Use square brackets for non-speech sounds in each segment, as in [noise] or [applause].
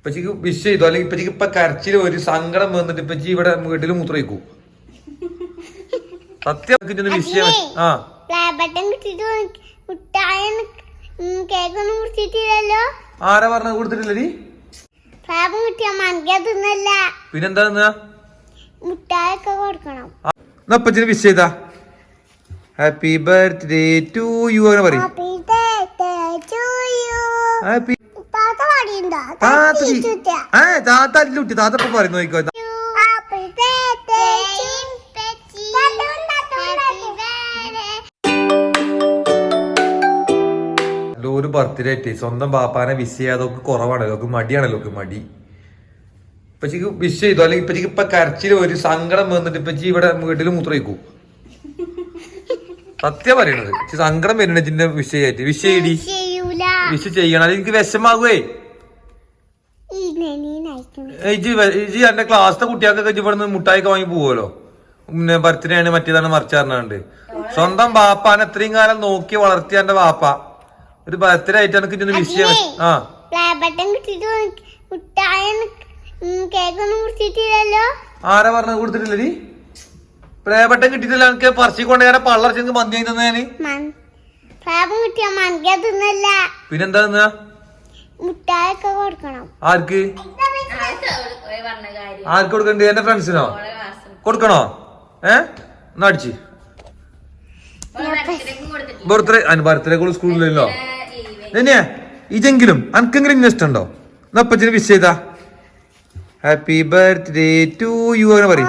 ഇപ്പച്ചിക്ക് wish ചെയ്തു. അല്ലെങ്കിൽ ഇപ്പച്ചിക്ക് ഇപ്പൊ കരച്ചിൽ ഒരു സങ്കടം വന്നിട്ട് ഇപ്പച്ചി ഇവിടെ വീട്ടിൽ മൂത്രയിക്കൂ സത്യം വിഷ് ചെയ്യാൻ ആ. ആരാ പറഞ്ഞത് കൊടുത്തിട്ടില്ലടി മനക്കാ തിന്നല്ല. പിന്നെന്താ? മുട്ടായൊക്കെ കൊടുക്കണം. അപ്പച്ചിന് വിഷ് ചെയ്താ. ഹാപ്പി ബർത്ത്ഡേ ടു യു അങ്ങനെ പറയും. ഹാപ്പി താത്ത ഏ താത്ത അല്ലുട്ടി താത്ത ഇപ്പൊ പറയുന്നു നോക്കോ. ഒരു ബർത്ത്ഡേ ആയിട്ട്. സ്വന്തം പാപ്പാനെ വിഷ് ചെയ്യാതൊക്കെ കുറവാണല്ലോ. ഒക്കെ മടിയാണല്ലോ ഒക്കെ മടി. ഇപ്പച്ചിക്ക് വിഷ് ചെയ്തു. അല്ലെങ്കിൽ ഇപ്പച്ചിക്ക് ഇപ്പൊ കരച്ചിൽ ഒരു സങ്കടം വന്നിട്ട് ഇപ്പച്ചി ഇവിടെ വീട്ടിൽ മൂത്രയിക്കൂ സത്യം പറയണത്. സങ്കടം വരുന്നുണ്ട് വിഷയായിട്ട് വിഷ് വിഷ ചെയ്യണം. അല്ലെങ്കിൽ എനിക്ക് വിഷമാകുവേ. ഇജി ഇജി എന്റെ ക്ലാസ്സിലെ കുട്ടികൾക്കൊക്കെ ഇജ്ജ് ഇവിടുന്ന് മുട്ടായി വാങ്ങി പോവുമല്ലോ പിന്നെ ബർത്ത്ഡേ ആണ് മറ്റേതാണ് മറിച്ചറിഞ്ഞാണ്ട് സ്വന്തം ബാപ്പാനെ ഇത്രയും കാലം നോക്കി വളർത്തിയ എന്റെ ബാപ്പ. ഒരു ബർത്ത്ഡേ ആയിട്ട് എനിക്ക് ഇന്ന് വിഷ് ചെയ്യാൻ ആ. ആരാ ബട്ടൺ കിട്ടിട്ട് നീ? പ്രേപട്ടം കിട്ടിയിട്ടില്ല. എനിക്ക് പറച്ചി കൊണ്ടുപോയാ പള്ളർച്ചെങ്കിൽ മന്തി ആയി തന്നേന് പിന്നെന്താ തിന്നാ? മുട്ടായൊക്കെ കൊടുക്കണം. ആർക്ക്? ആർക്ക് കൊടുക്കണ്ട്? എന്റെ ഫ്രണ്ട്സിനോ കൊടുക്കണോ? ഏ? എന്നാ അടിച്ച്. ബർത്ത്ഡേ അതിന് ബർത്ത്ഡേ കൂടെ സ്കൂളിലല്ലോ തന്നെയാ ഇതെങ്കിലും അനക്കെങ്കിലും ഇങ്ങനെ ഇഷ്ടമുണ്ടോ എന്നാ അപ്പച്ചന് വിഷ് ചെയ്താ. ഹാപ്പി ബർത്ത്ഡേ ടു യു അങ്ങനെ പറയും.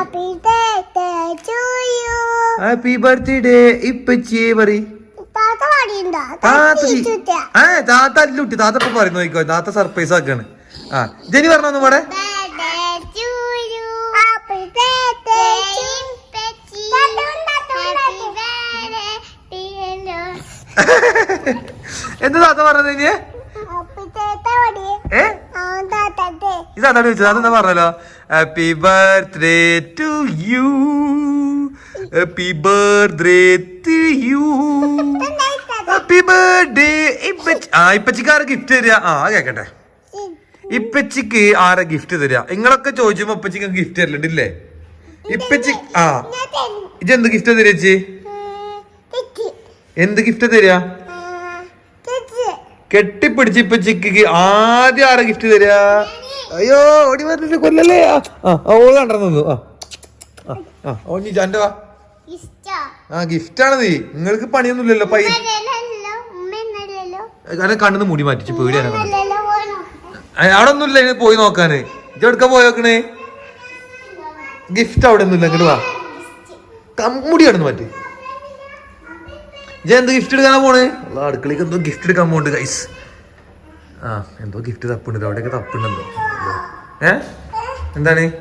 ഹാപ്പി ബർത്ത്ഡേ ഇപ്പച്ചിയെ പറയും. താത്ത അല്ലുട്ടി താത്ത ഇപ്പൊ പറയുന്നു നോക്കോ താത്ത സർപ്രൈസ് ആക്കാണ്. ആ ജനി പറഞ്ഞു birthday dear എന്ത് താത്ത പറഞ്ഞത് ഇനി. ഇത് അതാണ് ചോദിച്ചത് അതെന്താ പറഞ്ഞല്ലോ happy birthday to you happy birthday to you? Happy birthday ഇപ്പച്ചി ആ ഇപ്പച്ചിക്കാർ ഗിഫ്റ്റ് തരിക ആ കേക്കട്ടെ. ഇപ്പച്ചിക്ക് ആരെ ഗിഫ്റ്റ് തരിക നിങ്ങളൊക്കെ ചോദിച്ചുമ്പോ ഇപ്പച്ചിക്ക് ഗിഫ്റ്റ് തരലുണ്ടല്ലേ? ഇപ്പച്ചി ആ. ഇത് എന്ത് ഗിഫ്റ്റ് തരിക ചേച്ചി? എന്ത് ഗിഫ്റ്റ് തരിക കെട്ടിപ്പിടിച്ച് ഇപ്പച്ചിക്ക് ആദ്യം ആരാ ഗിഫ്റ്റ് തരിക അയ്യോ ഓടി വന്നിട്ട് കൊല്ലല്ലേ? ആ ഓൾ കണ്ടിരുന്നു ആ ആ, ഓ നീ ജാന്റെ വാ. ആ ഗിഫ്റ്റ് ആണ് നീ. നിങ്ങൾക്ക് പണിയൊന്നുമില്ലല്ലോ പൈ. കാരണം കണ്ണിന്ന് മുടി മാറ്റിച്ച് പേടിയാണ്? അവിടെ ഒന്നുമില്ല ഇനി പോയി നോക്കാന്. ഇജ്ജ് പോയി നോക്കണേ? ഗിഫ്റ്റ് അവിടെ ഒന്നുമില്ല ഇങ്ങോട്ട് വാ. കമ്മുടി മുടി അവിടെ മാറ്റി. ഇജ്ജ് എന്ത് ഗിഫ്റ്റ് എടുക്കാനാ പോണേ? അല്ല അടുക്കളയ്ക്ക് എന്തോ ഗിഫ്റ്റ് എടുക്കാൻ പോണ്ട് ഗൈസ് ആ എന്തോ ഗിഫ്റ്റ് തപ്പുണ്ട്. അവിടെയൊക്കെ തപ്പുണ്ടെന്തോ ഏ? എന്താണ്?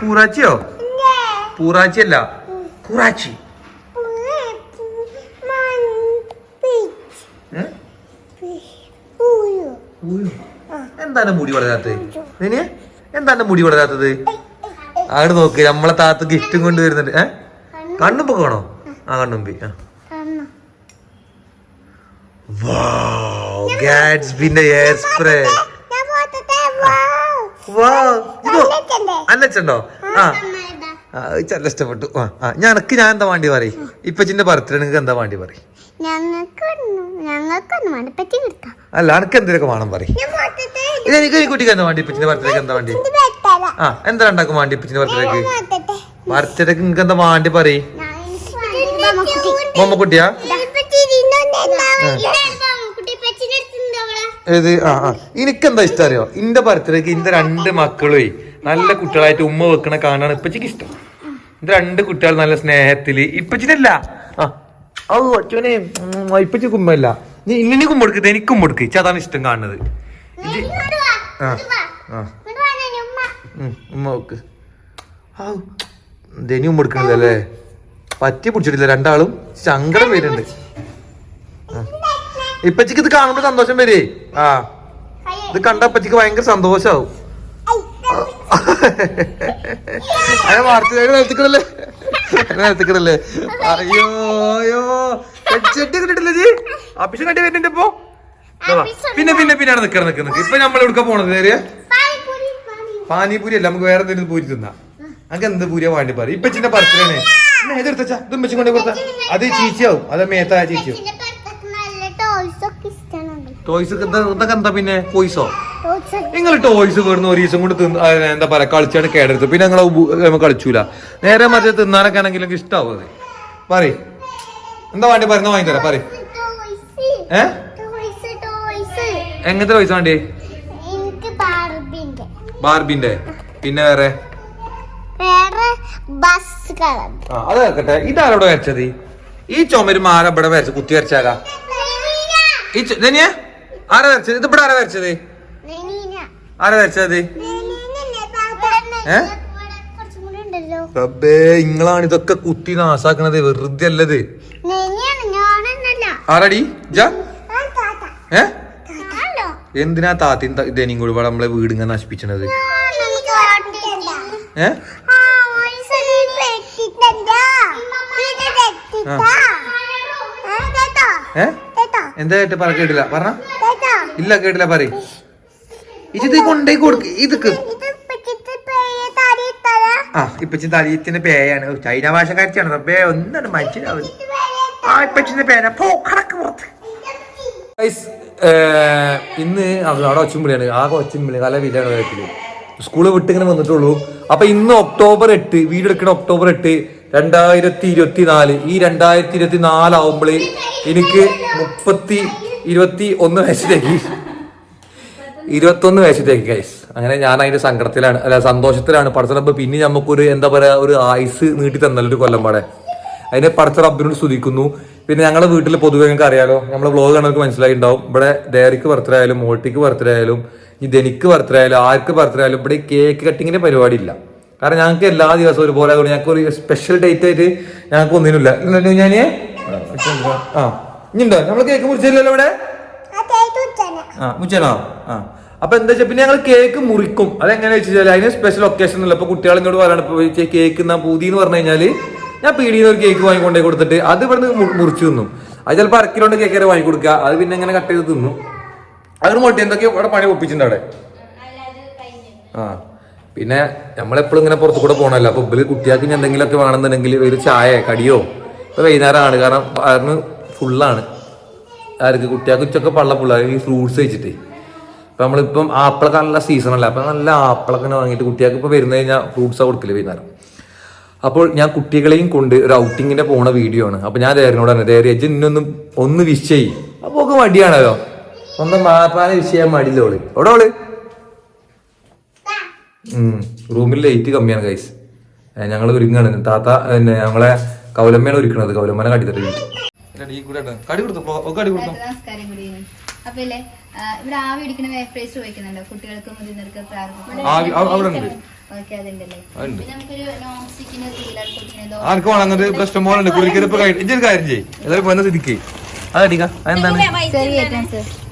പൂറാച്ചിയോ? പൂറാച്ചി അല്ല പൂറാച്ചി പൂവ്, പൂ, മൺ, പീച്ച്, ഏ? പീ- പൂവ്. ഉയ്യോ. എന്താണ് മുടി വളരാത്തത്? ഇനി എന്താണ് മുടി വളരാത്തത്? അങ്ങോട്ട് നോക്ക് നമ്മളെ താത്ത ഗിഫ്റ്റും കൊണ്ട് വരുന്നുണ്ട് ഏ? കണ്ണുമ്പോ കാണോ? ആ കണ്ണുമ്പി ആ. എയർ സ്പ്രേ ആ. ഇത് ഇഷ്ടപ്പെട്ടു. ആ ആ ഞാൻ എന്താ വേണ്ടി പറയും? ഇപ്പച്ചിന്റെ ബർത്ത്ഡേ നിങ്ങൾക്ക് എന്താ വേണ്ടി പറയും? അല്ല അനക്ക് എന്തെങ്കിലുമൊക്കെ വേണം പറയും. എനിക്ക് ഈ കുട്ടിക്ക് എന്താ വേണ്ടി ഇപ്പച്ചിന്റെ ബർത്ത്ഡേക്ക് എന്താ വേണ്ടി. ആ എന്താ ഉണ്ടാക്കും വേണ്ടി ഇപ്പച്ചിന്റെ ബർത്ത്ഡേക്ക്. ബർത്ത്ഡേക്ക് നിങ്ങൾക്ക് എന്താ വേണ്ടി പറയും. മമ്മക്കുട്ടിയാ? പച്ചിന്റെ? ഏത്? ആ ആ. എനിക്കെന്താ ഇഷ്ടം അറിയോ ഇന്റെ ബർത്ത്ഡേക്ക് ഇന്റെ രണ്ട് മക്കളേ നല്ല കുട്ടികളായിട്ട് ഉമ്മ വെക്കണ കാണാണ് ഇപ്പച്ചിക്ക് ഇഷ്ടം. ഇന്റെ രണ്ട് കുട്ടികൾ നല്ല സ്നേഹത്തിൽ ഇപ്പച്ചിനല്ല. ആ. ഔ അച്ഛനെ ഇപ്പച്ചി കുമ്പല്ല. നീ ഇന്നിനി കുമ്പെടുക്കുന്നത് എനിക്കും കൊടുക്ക് ഇച്ച അതാണ് ഇഷ്ടം കാണുന്നത്. ആ. ആ. ഉമ്മ. ഓക്ക് ഔ ദനി ഉമ്മ എടുക്കണില്ലല്ലേ പറ്റി പിടിച്ചിട്ടില്ല രണ്ടാളും ശങ്കരം വരുന്നുണ്ട്. ഇപ്പച്ചിക്ക് ഇത് കാണുമ്പോൾ സന്തോഷം വരേ. ആ. ഇത് കണ്ട അപ്പച്ചിക്ക് ഭയങ്കര സന്തോഷാവും. ഐ, അയ വാർത്ത നിലത്തിക്കണല്ലേ? നിലത്തിക്കണല്ലേ അയ്യോ അയ്യോ. ചെട്ടി കിട്ടിട്ടില്ല ജി. അപ്പിഷൻ കണ്ടി വരുന്നുണ്ട് ഇപ്പൊ. പിന്നെ പിന്നെ പിന്നെ അവിടെ നിക്കണം നിക്ക് നിക്ക് ഇപ്പൊ നമ്മൾ എവിടെ പോണത് നേരെ? പാനിപൂരി പാനി പാനിപൂരി അല്ല നമുക്ക് വേറെ എന്തെങ്കിലും പൂരി തിന്നാം. അങ്ങനെ എന്ത് പൂരിയാ വേണ്ടി പറയും. ഇപ്പൊ ചിന്ന പറച്ചിലാണ് ഏതെടുത്തച്ചാ ഇതും വെച്ചും കൊണ്ടേ കൊടുത്ത. അത് ചീച്ചയാവും. അത് മേത്തായ ചീച്ചയാവും ഇതിന്റെ പുറത്തൊക്കെ നല്ല ടോയ്സ് ഒക്കെ ഇഷ്ടമാണ് ടോയ്സ് ഇതൊക്കെ എന്താ പിന്നെ? പോയിസോ നിങ്ങൾ ടോയ്സ് വീടുന്ന ഒരു ദിവസം കൊണ്ട് തിന്ന് എന്താ പറയാ കളിച്ചാണ് കേടരുത് പിന്നെ ഞങ്ങൾ കളിച്ചൂല. നേരെ മറ്റേ തിന്നാനൊക്കെ ആണെങ്കിലും എനിക്ക് ഇഷ്ടാവും അത്. പറയ്. എന്താ വേണ്ടി? പറയുന്ന വാങ്ങി തരാം പറയ്. ഏ? എങ്ങനത്തെ ടോയ്സ് വേണ്ടി ബാർബിന്റെ പിന്നെ വേറെ? അത് കേക്കട്ടെ. ഇതാരോടെ വരച്ചത് ഈ ചുമര് മാല ഇവിടെ വരച്ച് കുത്തി വരച്ചാകാ ഈ ചെന്നിയാ ധനിയ? ആരാ വരച്ചത്? ഇത് ഇവിടെ ആരാ വരച്ചത്? ആരാ വരച്ചത്? റബ്ബേ ഇങ്ങളാണ് ഇതൊക്കെ കുത്തി നാസാക്കണത് വെറുതെ അല്ലത്. ആരാടി? ജാ. ഏ? എന്തിനാ താത്തി ഇതേനും കൂടി ഇവിടെ നമ്മളെ വീട് ഇങ്ങനെ കാട്ടില്ല ഏ? എന്താ കേട്ട് പറ കേട്ടില്ല. പറഞ്ഞ. ഇല്ല കേട്ടില്ല പറ ഇത് കൊണ്ടേ കൊടുക്ക് ഇതൊക്കെ. ആ ഇപ്പച്ചി തലയത്തിന്റെ പേയാണ്. ചൈന ചൈന ഭാഷക്കാരിച്ചാണ് റബ്ബേ ഒന്നാണ് മനസ്സിലാവും ആ ഇപ്പച്ചിന്റെ പേന. പോ കടക്ക് പുറത്ത്. ഇന്ന് അവിടെ ഒച്ചുമ്പിളിയാണ് ആ ഒച്ചുമ്പിളി നല്ല വിലയാണ് കാര്യത്തിൽ സ്കൂൾ വിട്ട് ഇങ്ങനെ വന്നിട്ടുള്ളൂ. അപ്പൊ ഇന്ന് ഒക്ടോബർ എട്ട് വീട് എടുക്കുന്ന ഒക്ടോബർ എട്ട് രണ്ടായിരത്തി ഇരുപത്തി നാല് ഈ രണ്ടായിരത്തി ഇരുപത്തി നാലാവുമ്പോൾ എനിക്ക് മുപ്പത്തി ഇരുപത്തി ഒന്ന് വയസ്സിലേക്ക്. ഇരുപത്തൊന്ന് വയസ്സിലേക്ക് ഗൈസ് അങ്ങനെ ഞാൻ അതിന്റെ സങ്കടത്തിലാണ് അല്ല സന്തോഷത്തിലാണ്. പടച്ചറബ് പിന്നെ നമുക്കൊരു എന്താ പറയാ ഒരു ആയുസ് നീട്ടി തന്നല്ലോ ഒരു കൊല്ലം പാടെ. അതിനെ പടച്ചറബിനോട് സ്തുതിക്കുന്നു. പിന്നെ ഞങ്ങളുടെ വീട്ടിൽ പൊതുവെ നിങ്ങൾക്ക് അറിയാലോ നമ്മളെ വ്ലോഗ് മനസ്സിലായി ഉണ്ടാവും ഇവിടെ ഡയറിക്ക് ബർത്ത്ഡേ ആയാലും മോട്ടിക്ക് ബർത്ത്ഡേ ആയാലും ഈ ധനിക്ക് ബർത്ത്ഡേ ആയാലും ആർക്ക് ബർത്ത്ഡേ ആയാലും ഇവിടെ കേക്ക് കട്ടിങ്ങിന്റെ പരിപാടി ഇല്ല. കാരണം ഞങ്ങൾക്ക് എല്ലാ ദിവസവും ഒരുപോലെ ഞങ്ങൾക്ക് ഒരു സ്പെഷ്യൽ ഡേറ്റ് ആയിട്ട് ഞങ്ങൾക്ക് ഒന്നിനുമില്ല. ഞാൻ ആ. ഇനിയുണ്ടോ? നമ്മൾ കേക്ക് മുറിച്ചില്ലല്ലോ ഇവിടെ? ആ മുച്ചനോ ആ അപ്പൊ എന്താ വെച്ചാൽ പിന്നെ ഞങ്ങൾ കേക്ക് മുറിക്കും. അതെങ്ങനെ വെച്ചാൽ അതിന് സ്പെഷ്യൽ ഒക്കേഷൻ ഒന്നുമില്ല. ഇപ്പൊ കുട്ടികൾ എന്നോട് പറയണം കേക്ക് എന്നാ പൂതി എന്ന് പറഞ്ഞു കഴിഞ്ഞാൽ ഞാൻ പീടിയിൽ ഒരു കേക്ക് വാങ്ങിക്കൊണ്ടേ കൊടുത്തിട്ട് അത് ഇവിടുന്ന് നിന്ന് മുറിച്ചു തിന്നും. അത് ചിലപ്പോൾ അരക്കിലോണ്ട് കേക്ക് വരെ വാങ്ങി കൊടുക്കുക. അത് പിന്നെ ഇങ്ങനെ കട്ട് ചെയ്ത് തിന്നും. അതിന് മോട്ടി. എന്തൊക്കെ ഇവിടെ പണി ഒപ്പിച്ചിട്ടുണ്ട് അവിടെ. ആ. പിന്നെ നമ്മളെപ്പോഴും ഇങ്ങനെ പുറത്തു കൂടെ പോകണല്ലോ അപ്പൊ ഇവർ കുട്ടികൾക്ക് എന്തെങ്കിലുമൊക്കെ വേണമെന്നുണ്ടെങ്കിൽ ഒരു ചായ കടിയോ? ഇപ്പൊ വൈകുന്നേരമാണ് കാരണം വയറിന് ഫുള്ളാണ് ആർക്ക് കുട്ടികൾക്ക് ഉച്ചയ്ക്ക് പള്ള ഫുള്ളാ ഈ ഫ്രൂട്ട്സ് കഴിച്ചിട്ടേ. ഇപ്പം നമ്മളിപ്പം ആപ്പിളൊക്കെ നല്ല അല്ല? അപ്പൊ നല്ല ആപ്പിളൊക്കെ വാങ്ങിയിട്ട് കുട്ടികൾക്ക് ഇപ്പൊ വരുന്ന കഴിഞ്ഞാൽ ഫ്രൂട്ട്സാണ് കൊടുക്കില്ല വൈകുന്നേരം. അപ്പോൾ ഞാൻ കുട്ടികളെയും കൊണ്ട് ഒരു ഔട്ടിങ്ങിന്റെ പോണ വീഡിയോ ആണ്. അപ്പൊ ഞാൻ ദേരനോട് പറഞ്ഞു ദേരി അജ്ജ് ഇന്നൊന്നും ഒന്ന് വിഷ് ചെയ് അപ്പൊ ഒക്കെ മടിയാണല്ലോ. ഒന്ന് മാപ്പാനെ വിഷ് ചെയ്യാൻ മടിയില്ല ഓൾ. എവിടെ ഓൾ? റൂമിൽ ലൈറ്റ് കമ്മിയാണ് കൈസ് ഞങ്ങൾ ഒരുങ്ങാണ്. താത്ത പിന്നെ ഞങ്ങളെ കൗലമ്മയാണ് ഒരുക്കണത്. കൗലമ്മനെ തട്ടി കടി കൊടുത്തു? കടി കൊടുത്തു? നമസ്കാരം ഗുഡ് ഈവനിങ് അപ്പൊ ഇല്ലേ ആ, ഇവിടെ ആവി പിടിക്കുന്ന വേഫ്രൈസ് ചോദിക്കുന്നുണ്ടോ കുട്ടികൾക്ക് മുതിർന്നവർക്ക് പ്രാർത്ഥന ആർക്ക് അങ്ങനത്തെ പ്രശ്നം കഴിഞ്ഞ കാര്യം ചെയ്യേ. എല്ലാവരും സ്ഥിതിക്ക്. അതടിക്ക അതെന്താണ്?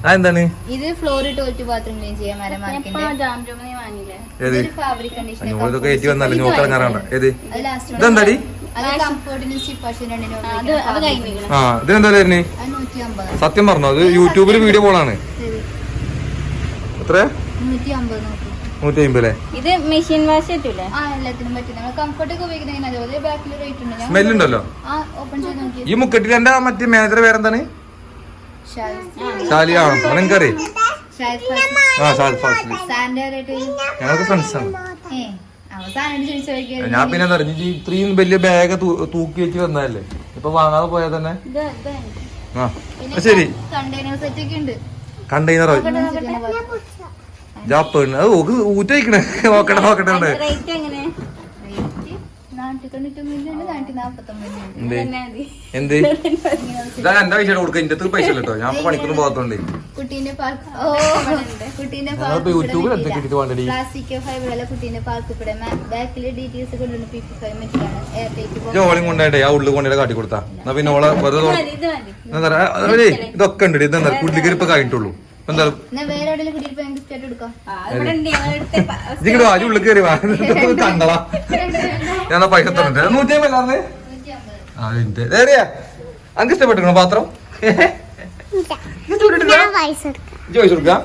അതെന്താണ്? ഇത് ഫ്ലോർ ടോയ്ലറ്റ് ബാത്റൂം ക്ലീൻ ചെയ്യാൻ മരമാർക്കിന്റെ ഏത്? ഇതൊരു ഫാബ്രിക് കണ്ടീഷണർ ഞങ്ങളിതൊക്കെ ഏറ്റി വന്നല്ലേ നോക്കിറങ്ങാറാണ് ഏത്? ഇതെന്താടി? ആ ഇതിനെന്താ വരുന്നേ? സത്യം പറഞ്ഞോ അത് യൂട്യൂബിൽ വീഡിയോ പോണാണ്. ശരി. എത്ര നൂറ്റി അമ്പത് അല്ലേ? ഇത് മെഷീൻ വാഷ് പറ്റൂലേ ആ എല്ലാത്തിനും പറ്റും. നമ്മൾ കംഫർട്ട് ഒക്കെ ഉപയോഗിക്കുന്ന അതുപോലെ ബാക്കിൽ റേറ്റ് ഉണ്ട്. ഞാൻ സ്മെൽ ഉണ്ടല്ലോ? ആ ഓപ്പൺ ചെയ്ത് നോക്കി ഈ മുക്കട്ടിൽ എന്റെ മറ്റേ മാനേജർ പേരെന്താണ്? ഷാലി നിനക്കറിയ. ആ ഞങ്ങൾക്ക് ഫ്രണ്ട്സ് ആണ്. ഞാൻ പിന്നെ അറിഞ്ഞു ഇത്രയും വലിയ ബാഗ് തൂക്കി വെച്ച് വന്നതല്ലേ? ഇപ്പൊ വാങ്ങാതെ പോയാൽ തന്നെ? ആ ശരി. കണ്ടെയ്നർ സെറ്റ് ഒക്കെ ഉണ്ട്. കണ്ടെയ്നറോ ജാപ്പേണ് അത് ഓക്ക് ഊറ്റയിക്കണേ നോക്കട്ടെ നോക്കട്ടെ എന്ത്? ഇതാ എന്റെ പൈസ കൊടുക്ക. എന്റെ അടുത്ത് പൈസ ഇല്ല കേട്ടോ ഞാൻ പണിക്കൊന്നും പോകത്തോണ്ട്. യൂട്യൂബിൽ എന്തൊക്കെ വേണ്ടടി ജോളിയും കൊണ്ടായിട്ടേ ആ ഉള്ളിൽ കൊണ്ടേ കാട്ടി കൊടുത്താ. എന്നാ പിന്നെ ഓളെ വെറുതെ ഇതൊക്കെ ഉണ്ട് ഇതെന്താ കുട്ടിക്ക് കഴിഞ്ഞിട്ടുള്ളൂ. [laughs] ഉള്ളിൽ കയറി വാ. [laughs] കണ്ടളാ ഞാൻ പൈസ തന്നിട്ട്. നൂറ്റി അമ്പത് ഇഷ്ടപ്പെട്ടിരുന്നോ പാത്രം? ഇത് ചൂടിട്ടില്ല? പൈസ എടുക്കാം. ഇജ്ജ് പൈസ കൊടുക്കാം.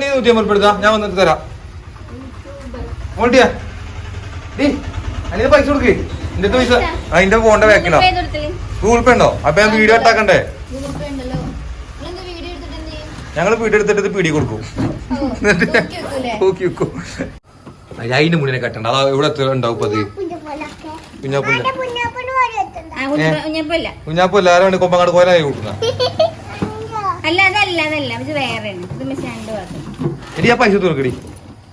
നീ നൂറ്റി അമ്പത് എടുത്താ. ഞാൻ വന്നിട്ട് തരാം. ഡീ അതിന് പൈസ കൊടുക്ക്. എന്റെ പൈസ അതിന്റെ ഫോണിന്റെ ബാക്കിലോ? ഗൂഗിൾ പേ ഉണ്ടോ? അപ്പൊ ഞാൻ വീഡിയോ ഇട്ടാക്കണ്ടേ ഗൂഗിൾ പേ ഉണ്ടല്ലോ നിങ്ങളെന്താ വീഡിയോ എടുത്തിട്ട് എടുത്തിട്ട് ഇത് പീടി കൊടുക്കും. വെക്കും [laughs] അതിന്റെ മുന്നിനെ കെട്ടണ്ട. അതാ ഇവിടെ എത്ര ഉണ്ടാവും അത് കുഞ്ഞാപ്പുല്ല. കുഞ്ഞാപ്പുല്ല. ആരാണ് കൊമ്പങ്ങാട് കോലായി കൂട്ടുന്ന? അല്ല അതല്ല അതല്ല. ഇത് എടി ആ പൈസ തീർക്കടി.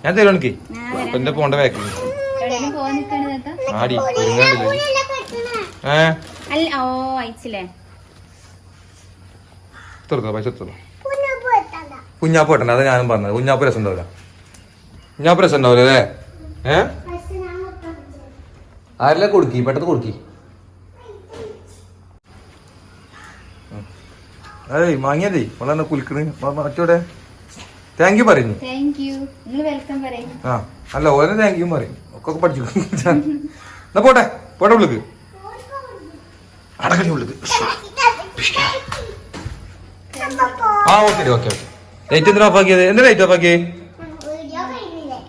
ഞാൻ തരുവാണെങ്കിൽ എനിക്ക് എന്റെ പോണ്ട വേക്കി ആടി ഒരുങ്ങാണ്ടില്ലേ ഏ? അല്ല ഓ അയച്ചില്ലേ? തീർത്തോ പൈസ എത്തണ്ട കുഞ്ഞാപ്പ് കിട്ടണം അത് ഞാനും പറഞ്ഞത്. കുഞ്ഞാപ്പ് രസം ഉണ്ടാവില്ല. കുഞ്ഞാപ്പ് രസം ഉണ്ടാവില്ല അല്ലേ? ഏ? ആരെല്ലാം കൊടുക്കി? പെട്ടെന്ന് കൊടുക്കി. ഏയ് വാങ്ങിയതേ വളരെ കുലിക്കണ്? മറ്റോടെ താങ്ക് യു പറയുന്നു. ആ അല്ല ഓരോ താങ്ക് യു പറയും. ഒക്കെ പഠിച്ചു എന്നാ പോട്ടെ പോട്ടെ ഉള്ളിക്ക്. അടക്കണി ഉള്ളിക്ക്. ആ ഓക്കെ ഓക്കെ ഓക്കെ. ലൈറ്റ് എന്തിനാ ഓഫ് ആക്കിയത്? എന്താ ലൈറ്റ് ഓഫ് ആക്കിയേ?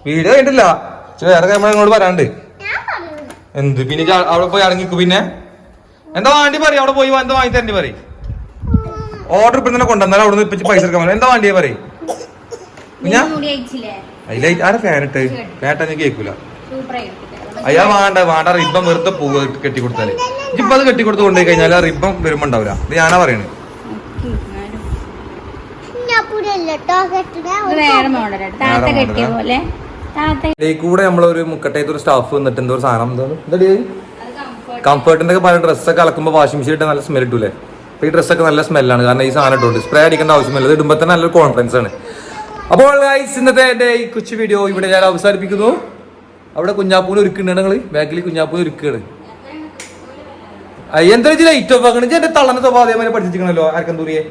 വീഡിയോ കണ്ടില്ല വേറെ ക്യാമറ ഇങ്ങോട്ട് വരാണ്ട്. ഞാൻ പറഞ്ഞു എന്ത്? പിന്നെ അവിടെ പോയി അടങ്ങിക്കു പിന്നെ? എന്താ വാണ്ടി പറയും? അവിടെ പോയി എന്താ വാങ്ങി തരണ്ടി പറയും? ഓർഡർ ഇപ്പൊ തന്നെ കൊണ്ടുവന്നാൽ അവിടെ നിന്ന് പൈസ എടുക്കാൻ പറയും എന്താ വാണ്ടിയെ പറയും? ഞാൻ ആരെ ഫാൻ ഇട്ട്? ഫാൻ കേൾക്കൂല അയ്യാ വേണ്ട വേണ്ട. റിബൺ വെറുതെ പൂവ് കെട്ടി കൊടുത്താൽ ഇപ്പൊ അത് കെട്ടി കൊടുത്ത് കൊണ്ടുപോയി കഴിഞ്ഞാൽ ആ റിബം വരുമ്പോ ഉണ്ടാവില്ല ഇത് ഞാനാ പറയണേ പുഞ്ഞാപ്പൂരല്ല കേട്ടോ കെട്ടണേ ഇത് വേറെ മോഡലാണ് താത്ത കെട്ടിയ? പോലെ. താത്ത കൂടെ നമ്മളൊരു മുക്കട്ടയത്ത് ഒരു സ്റ്റാഫ് വന്നിട്ട് എന്തോ ഒരു സാധനം എന്തോ എന്താ കംഫർട്ടിന്റെ ഒക്കെ പല ഡ്രസ്സൊക്കെ അലക്കുമ്പോൾ വാഷിംഗ് മെഷീൻ ഇട്ട് നല്ല സ്മെൽ ഇട്ടൂലേ അപ്പൊ ഈ ഡ്രസ്സൊക്കെ നല്ല സ്മെല്ലാണ് കാരണം ഈ സാധനം ഇട്ടുണ്ട്. സ്പ്രേ അടിക്കേണ്ട ആവശ്യമില്ല. ഇത് ഇടുമ്പോൾ തന്നെ നല്ലൊരു കോൺഫിഡൻസ് ആണ്. അപ്പോൾ ഗൈസ് ഇന്നത്തെ എന്റെ ഈ കൊച്ചു വീഡിയോ ഇവിടെ ഞാൻ അവസാനിപ്പിക്കുന്നു. അവിടെ കുഞ്ഞാപ്പൂന് ഒരുക്കുന്നുണ്ട് നിങ്ങൾ ബാക്കിൽ കുഞ്ഞാപ്പൂന് ഒരുക്കുകയാണ്. എന്താ ലൈറ്റ് ഓഫ് ആക്കണ എന്റെ തള്ളന്റെ സ്വഭാവം അതേമാതിരി പഠിച്ചിരിക്കണല്ലോ. ആർക്കെന്തൂരിയെ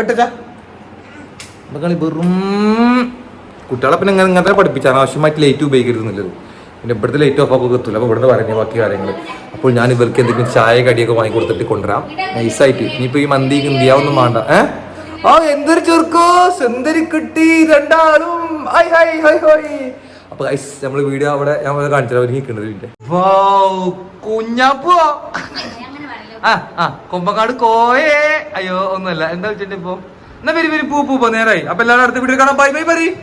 അട്ടച്ചാ മക്കളി വെറും കുട്ടികളെ പിന്നെ ഇങ്ങനെ ഇങ്ങനത്തെ പഠിപ്പിച്ചാണ് ആവശ്യമായിട്ട് ലൈറ്റ് ഉപയോഗിക്കരുതെന്നുള്ളത്. പിന്നെ ഇവിടുത്തെ ലൈറ്റ് ഓഫ് ആക്കുക എത്തില്ല അപ്പോൾ ഇവിടുന്ന് പറഞ്ഞ ബാക്കി കാര്യങ്ങൾ അപ്പോൾ ഞാൻ ഇവർക്ക് എന്തെങ്കിലും ചായ കടിയൊക്കെ വാങ്ങി കൊടുത്തിട്ട് കൊണ്ടുവരാം. നൈസായിട്ട് ഇനിയിപ്പോൾ ഈ മന്തി ഇന്ത്യാവൊന്നും വേണ്ട. ഏ? ആ എന്തൊരു ചെറുക്കോ? സുന്ദരി കിട്ടി രണ്ടാളും. ഹായ് ഹായ് ഹായ് ഹായ് അപ്പൊ ഗൈസ് നമ്മൾ വീഡിയോ അവിടെ ഞാൻ കാണിച്ചാൽ അവർ നിൽക്കുന്നത് പിന്നെ കുഞ്ഞാപ്പോ. ആ ആ കൊമ്പക്കാട് കോയേ. അയ്യോ ഒന്നുമല്ല. എന്താ വെച്ചിട്ട് ഇപ്പൊ? എന്നാ വരി വരി പൂ പൂ പോ നേരായി. അപ്പൊ എല്ലാവരും അടുത്ത വീഡിയോ കാണാം. ബൈ ബൈ പറയും